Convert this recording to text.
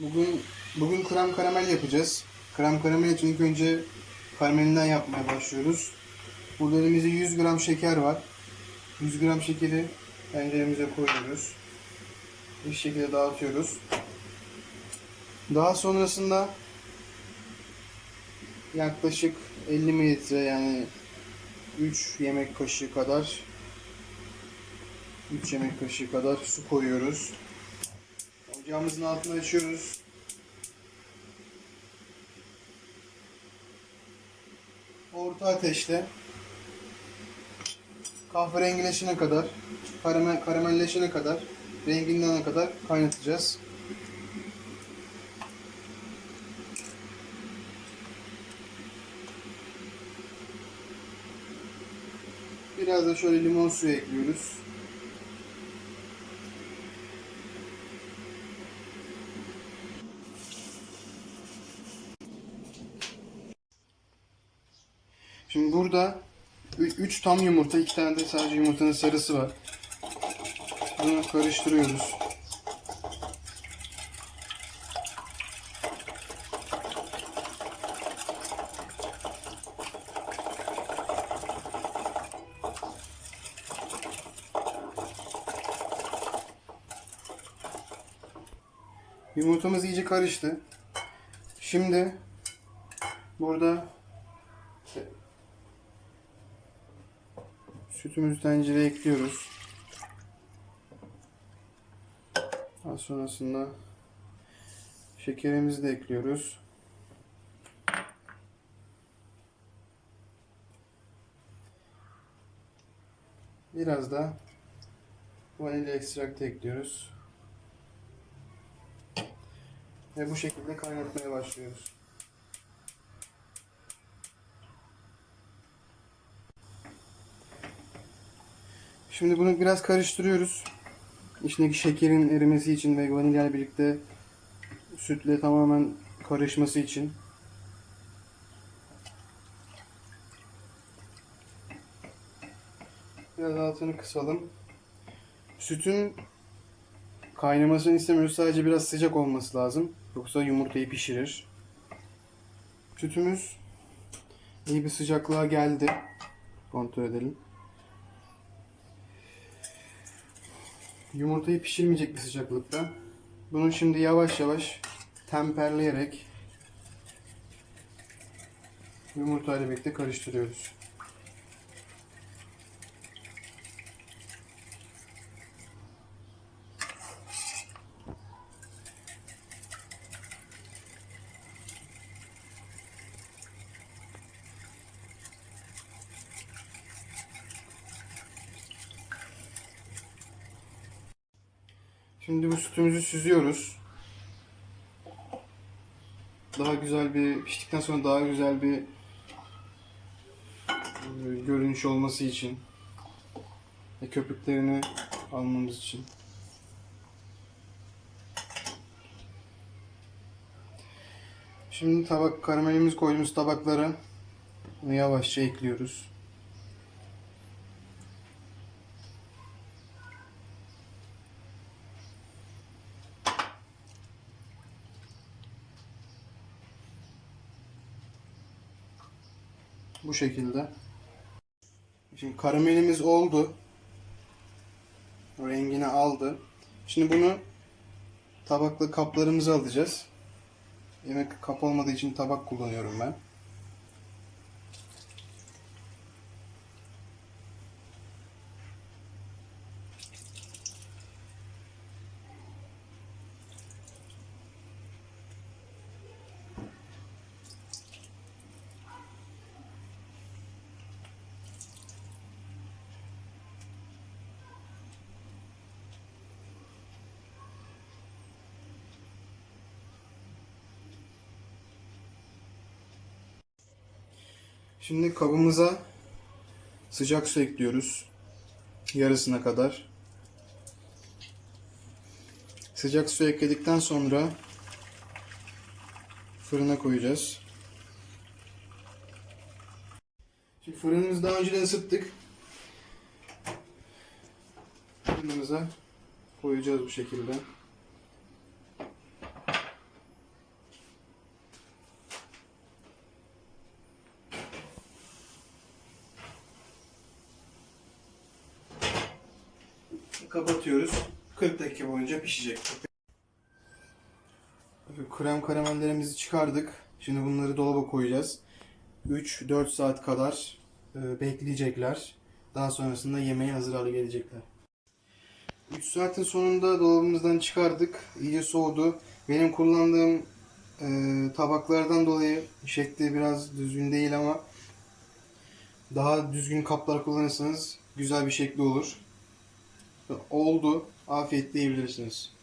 Bugün bugün krem karamel yapacağız. Krem karamel için ilk önce karamelinden yapmaya başlıyoruz. Burada elimizde 100 gram şeker var. 100 gram şekeri tenceremize koyuyoruz. Bu şekilde dağıtıyoruz. Daha sonrasında yaklaşık 50 mililitre yani 3 yemek kaşığı kadar 3 yemek kaşığı kadar su koyuyoruz. Ocağımızın altını açıyoruz. Orta ateşte kahverengileşene kadar, karamel, karamelleşene kadar, renginden kadar kaynatacağız. Biraz da şöyle limon suyu ekliyoruz. Şimdi burada 3 tam yumurta, 2 tane de sadece yumurtanın sarısı var. Bunu karıştırıyoruz. Yumurtamız iyice karıştı. Şimdi burada sütümüzü tencereye ekliyoruz. Daha sonrasında şekerimizi de ekliyoruz. Biraz da vanilya ekstraktı ekliyoruz. Ve bu şekilde kaynatmaya başlıyoruz. Şimdi bunu biraz karıştırıyoruz. İçindeki şekerin erimesi için ve vanilya ile birlikte sütle tamamen karışması için. Biraz altını kısalım. Sütün kaynamasını istemiyoruz. Sadece biraz sıcak olması lazım. Yoksa yumurtayı pişirir. Sütümüz iyi bir sıcaklığa geldi. Kontrol edelim. Yumurtayı pişirmeyecek bir sıcaklıkta. Bunu şimdi yavaş yavaş temperleyerek yumurtayla birlikte karıştırıyoruz. Şimdi bu sütümüzü süzüyoruz. Daha güzel bir piştikten sonra daha güzel bir e, görünüş olması için ve köpüklerini almamız için. Şimdi tabak karamelimizi koyduğumuz tabaklara yavaşça ekliyoruz. Bu şekilde. Şimdi karamelimiz oldu. Rengini aldı. Şimdi bunu tabaklı kaplarımıza alacağız. Yemek kap olmadığı için tabak kullanıyorum ben. Şimdi kabımıza sıcak su ekliyoruz. Yarısına kadar. Sıcak su ekledikten sonra fırına koyacağız. Şimdi fırınımızı daha önceden ısıttık. Fırınımıza koyacağız bu şekilde. Kapatıyoruz. 40 dakika boyunca pişecek. Krem karamellerimizi çıkardık. Şimdi bunları dolaba koyacağız. 3-4 saat kadar e, bekleyecekler. Daha sonrasında yemeğe hazır hale gelecekler. 3 saatin sonunda dolabımızdan çıkardık. İyice soğudu. Benim kullandığım e, tabaklardan dolayı şekli biraz düzgün değil ama daha düzgün kaplar kullanırsanız güzel bir şekli olur. Oldu. Afiyetle yiyebilirsiniz.